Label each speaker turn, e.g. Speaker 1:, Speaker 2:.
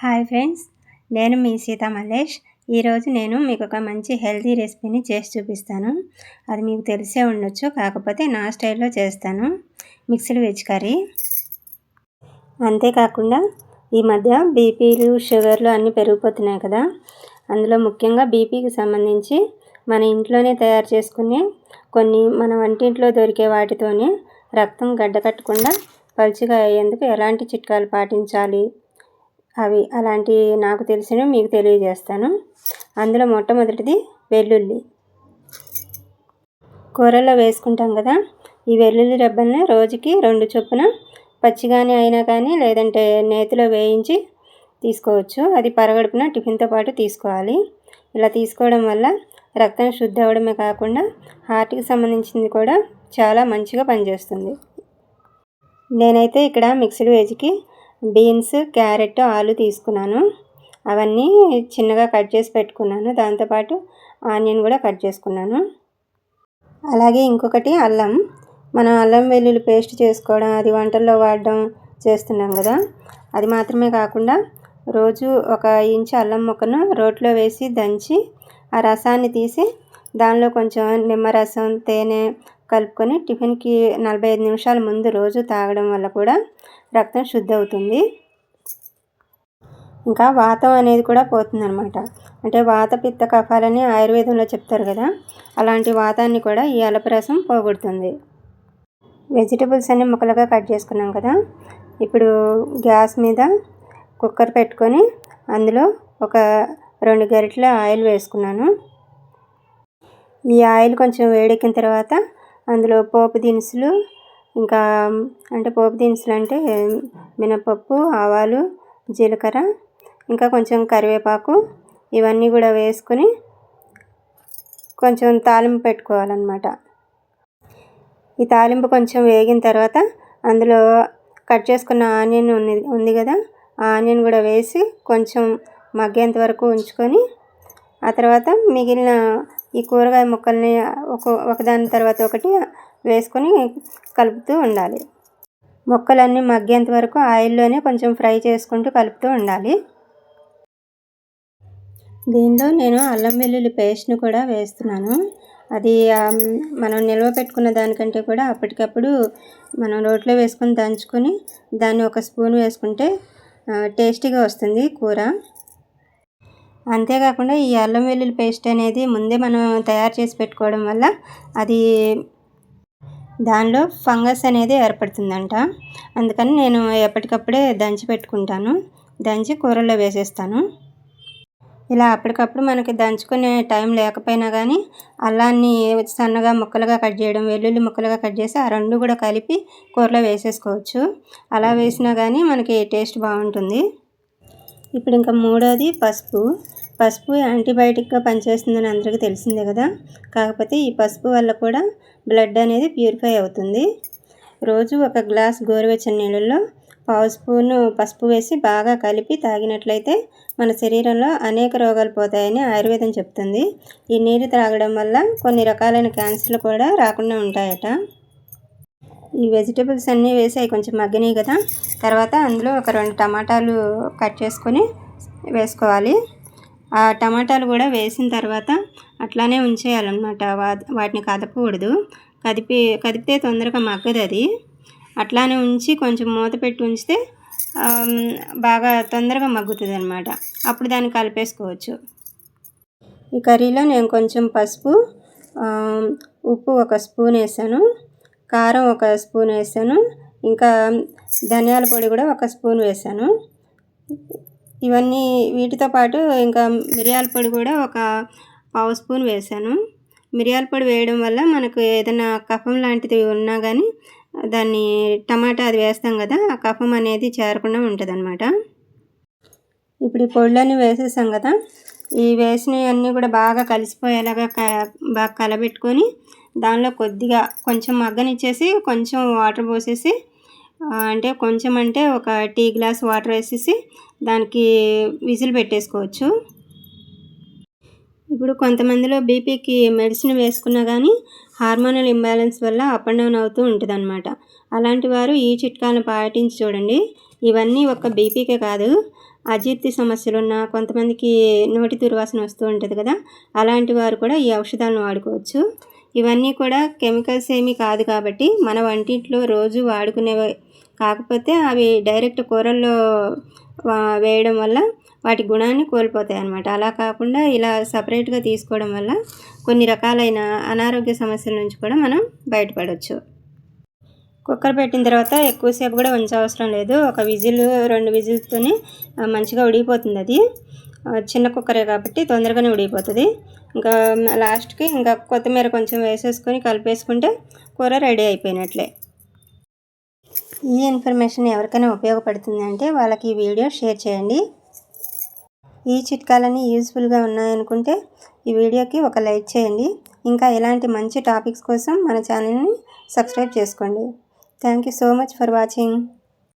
Speaker 1: Hi friends నేను మీ సీత మల్లేష్. ఈరోజు నేను మీకు ఒక మంచి హెల్తీ రెసిపీని చేసి చూపిస్తాను. అది మీకు తెలిసే ఉండొచ్చు కాకపోతే నా స్టైల్లో చేస్తాను. Mixed veg curry. అంతేకాకుండా ఈ మధ్య బీపీలు షుగర్లు అన్నీ పెరిగిపోతున్నాయి కదా. అందులో ముఖ్యంగా బీపీకి సంబంధించి మన ఇంట్లోనే తయారు చేసుకునే కొన్ని మన వంటింట్లో దొరికే వాటితోనే రక్తం గడ్డకట్టకుండా పలుచగా అయ్యేందుకు ఎలాంటి చిట్కాలు పాటించాలి? అవి అలాంటివి నాకు తెలిసినవి మీకు తెలియజేస్తాను. అందులో మొట్టమొదటిది వెల్లుల్లి. కూరల్లో వేసుకుంటాం కదా ఈ వెల్లుల్లి రెబ్బల్ని రోజుకి రెండు చొప్పున పచ్చిగానే అయినా కానీ లేదంటే నేతిలో వేయించి తీసుకోవచ్చు. అది పరగడుపున టిఫిన్తో పాటు తీసుకోవాలి. ఇలా తీసుకోవడం వల్ల రక్తం శుద్ధి అవ్వడమే కాకుండా హార్ట్కి సంబంధించింది కూడా చాలా మంచిగా పనిచేస్తుంది. నేనైతే ఇక్కడ మిక్స్డ్ వెజ్కి బీన్స్ క్యారెట్ ఆలు తీసుకున్నాను. అవన్నీ చిన్నగా కట్ చేసి పెట్టుకున్నాను. దాంతోపాటు ఆనియన్ కూడా కట్ చేసుకున్నాను. అలాగే ఇంకొకటి అల్లం. మనం అల్లం వెల్లుల్లి పేస్ట్ చేసుకోవడం అది వంటల్లో వాడడం చేస్తున్నాం కదా. అది మాత్రమే కాకుండా రోజు ఒక ఇంచు అల్లం ముక్కను రోట్లో వేసి దంచి ఆ రసాన్ని తీసి దానిలో కొంచెం నిమ్మరసం తేనె కలుపుకొని టిఫిన్కి నలభై ఐదు నిమిషాల ముందు రోజు తాగడం వల్ల కూడా రక్తం శుద్ధి అవుతుంది ఇంకా వాతం అనేది కూడా పోతుందన్నమాట. అంటే వాత పిత్త కఫాలని ఆయుర్వేదంలో చెప్తారు కదా అలాంటి వాతాన్ని కూడా ఈ అలపరసం పోగొడుతుంది. వెజిటబుల్స్ అన్ని ముక్కలుగా కట్ చేసుకున్నాం కదా ఇప్పుడు గ్యాస్ మీద కుక్కర్ పెట్టుకొని అందులో ఒక రెండు గరిటెల ఆయిల్ వేసుకున్నాను. ఈ ఆయిల్ కొంచెం వేడెక్కిన తర్వాత అందులో పోపు దినుసులు ఇంకా అంటే పోపు దినుసులు అంటే మినపప్పు ఆవాలు జీలకర్ర ఇంకా కొంచెం కరివేపాకు ఇవన్నీ కూడా వేసుకొని కొంచెం తాలింపు పెట్టుకోవాలన్నమాట. ఈ తాలింపు కొంచెం వేగిన తర్వాత అందులో కట్ చేసుకున్న ఆనియన్ ఉంది ఉంది కదా ఆ ఆనియన్ కూడా వేసి కొంచెం మగ్గేంత వరకు ఉంచుకొని ఆ తర్వాత మిగిలిన ఈ కూరగాయ ముక్కల్ని ఒక ఒకదాని తర్వాత ఒకటి వేసుకొని కలుపుతూ ఉండాలి. ముక్కలన్నీ మగ్గేంత వరకు ఆయిల్లోనే కొంచెం ఫ్రై చేసుకుంటూ కలుపుతూ ఉండాలి. దీనిలో నేను అల్లం వెల్లుల్లి పేస్ట్ని కూడా వేస్తున్నాను. అది మనం నిల్వ పెట్టుకున్న దానికంటే కూడా అప్పటికప్పుడు మనం రోట్లో వేసుకొని దంచుకొని దాన్ని ఒక స్పూన్ వేసుకుంటే టేస్టీగా వస్తుంది కూర. అంతేకాకుండా ఈ అల్లం వెల్లుల్లి పేస్ట్ అనేది ముందే మనం తయారు చేసి పెట్టుకోవడం వల్ల అది దానిలో ఫంగస్ అనేది ఏర్పడుతుందంట. అందుకని నేను ఎప్పటికప్పుడే దంచి పెట్టుకుంటాను. దంచి కూరల్లో వేసేస్తాను. ఇలా అప్పటికప్పుడు మనకి దంచుకునే టైం లేకపోయినా కానీ అల్లాన్ని సన్నగా ముక్కలుగా కట్ చేయడం వెల్లుల్లి ముక్కలుగా కట్ చేసి ఆ రెండు కూడా కలిపి కూరలో వేసేసుకోవచ్చు. అలా వేసినా కానీ మనకి టేస్ట్ బాగుంటుంది. ఇప్పుడు ఇంకా మూడోది పసుపు. పసుపు యాంటీబయాటిక్గా పనిచేస్తుందని అందరికీ తెలిసిందే కదా. కాకపోతే ఈ పసుపు వల్ల కూడా బ్లడ్ అనేది ప్యూరిఫై అవుతుంది. రోజు ఒక గ్లాస్ గోరువెచ్చని నీళ్ళల్లో పావు స్పూను పసుపు వేసి బాగా కలిపి తాగినట్లయితే మన శరీరంలో అనేక రోగాలు పోతాయని ఆయుర్వేదం చెప్తుంది. ఈ నీరు త్రాగడం వల్ల కొన్ని రకాలైన క్యాన్సర్లు కూడా రాకుండా ఉంటాయట. ఈ వెజిటేబుల్స్ అన్నీ వేసి అవి కొంచెం మగ్గినాయి కదా. తర్వాత అందులో ఒక రెండు టమాటాలు కట్ చేసుకొని వేసుకోవాలి. ఆ టమాటాలు కూడా వేసిన తర్వాత అట్లానే ఉంచేయాలన్నమాట. వాటిని కదపకూడదు. కదిపి కదిపితే తొందరగా మగ్గదు అది. అట్లానే ఉంచి కొంచెం మూత పెట్టి ఉంచితే బాగా తొందరగా మగ్గుతుంది అనమాట అప్పుడు దాన్ని కలిపేసుకోవచ్చు. ఈ కర్రీలో నేను కొంచెం పసుపు ఉప్పు ఒక స్పూన్ వేసాను. కారం ఒక స్పూన్ వేసాను. ఇంకా ధనియాల పొడి కూడా ఒక స్పూన్ వేసాను. ఇవన్నీ వీటితో పాటు ఇంకా మిరియాల పొడి కూడా ఒక పావు స్పూన్ వేసాను. మిరియాల పొడి వేయడం వల్ల మనకు ఏదైనా కఫం లాంటిది ఉన్నా కానీ దాన్ని టమాటా అది వేస్తాం కదా ఆ కఫం అనేది చేరకుండా ఉంటుంది అనమాట ఇప్పుడు ఈ పొళ్ళన్నీ వేసేసాం కదా ఈ వేసినవి అన్నీ కూడా బాగా కలిసిపోయేలాగా బాగా కలబెట్టుకొని దానిలో కొద్దిగా కొంచెం మగ్గనిచ్చేసి కొంచెం వాటర్ పోసేసి అంటే కొంచెం అంటే ఒక టీ గ్లాస్ వాటర్ వేసేసి దానికి విజిల్ పెట్టేసుకోవచ్చు. ఇప్పుడు కొంతమందిలో బీపీకి మెడిసిన్ వేసుకున్నా కానీ హార్మోనల్ ఇంబ్యాలెన్స్ వల్ల అప్ అండ్ డౌన్ అవుతూ ఉంటుందన్నమాట. అలాంటి వారు ఈ చిట్కాలను పాటించి చూడండి. ఇవన్నీ ఒక బీపీకే కాదు అజీర్తి సమస్యలు ఉన్న కొంతమందికి నోటి దుర్వాసన వస్తూ ఉంటుంది కదా అలాంటి వారు కూడా ఈ ఔషధాలను వాడుకోవచ్చు. ఇవన్నీ కూడా కెమికల్స్ ఏమీ కాదు కాబట్టి మన వంటింట్లో రోజు వాడుకునేవి కాకపోతే అవి డైరెక్ట్ కూరల్లో వేయడం వల్ల వాటి గుణాన్ని కోల్పోతాయి అన్నమాట. అలా కాకుండా ఇలా సపరేట్గా తీసుకోవడం వల్ల కొన్ని రకాలైన అనారోగ్య సమస్యల నుంచి కూడా మనం బయటపడవచ్చు కుక్కర్ పెట్టిన తర్వాత ఎక్కువసేపు కూడా ఉంచవసరం లేదు. ఒక విజిల్ రెండు విజిల్స్తోనే మంచిగా ఉడిగిపోతుంది అది. చిన్న కుక్కరే కాబట్టి తొందరగానే ఉడిగిపోతుంది. ఇంకా లాస్ట్కి ఇంకా కొత్తిమీర కొంచెం వేసేసుకొని కలిపేసుకుంటే కూర రెడీ అయిపోయినట్లే. ఈ ఇన్ఫర్మేషన్ ఎవరికైనా ఉపయోగపడుతుంది అంటే వాళ్ళకి ఈ వీడియో షేర్ చేయండి. ఈ చిట్కాలన్నీ యూస్ఫుల్గా ఉన్నాయనుకుంటే ఈ వీడియోకి ఒక లైక్ చేయండి. ఇంకా ఇలాంటి మంచి టాపిక్స్ కోసం మన ఛానల్ని సబ్స్క్రైబ్ చేసుకోండి. Thank you so much for watching.